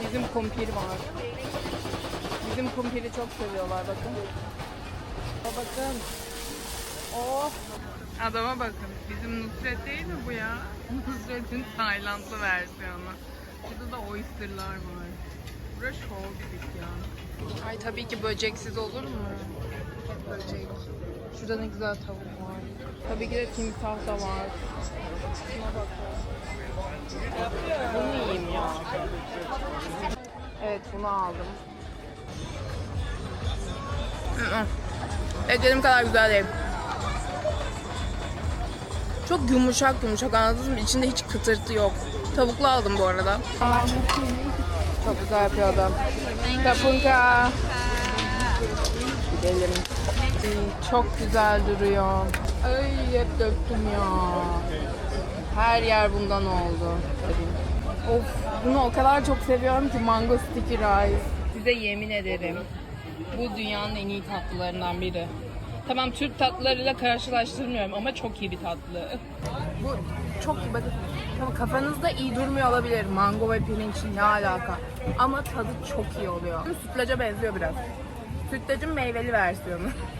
Bizim kumpir var. Bizim kumpiri çok seviyorlar bakın. Aa, bakın. Oh. Adama bakın. Bizim Nusret değil mi bu ya? Nusret'in Taylandlı versiyonu. Burada da oysterlar var. Burası şov bir dükkan. Ay tabii ki böceksiz olur mu? Hep böcek. Şurada ne güzel tavuk var. Tabii ki de timsah da var. Şuna bakın. Bunu yiyeyim ya. Evet bunu aldım. Beklediğim kadar güzel değil. Çok yumuşak yumuşak anladınız mı? İçinde hiç kıtırtı yok. Tavuklu aldım bu arada. Çok güzel yapıyor adam. Kapunka. Gidelim. Çok güzel duruyor. Ay hep döktüm ya. Her yer bundan oldu. Of bunu o kadar çok seviyorum ki mango sticky rice. Size yemin ederim. Bu dünyanın en iyi tatlılarından biri. Tamam Türk tatlılarıyla karşılaştırmıyorum ama çok iyi bir tatlı. Bu çok iyi bakın. Tamam, kafanızda iyi durmuyor olabilir. Mango ve pirinç ne alaka. Ama tadı çok iyi oluyor. Sütlaca benziyor biraz. Sütlacın meyveli versiyonu.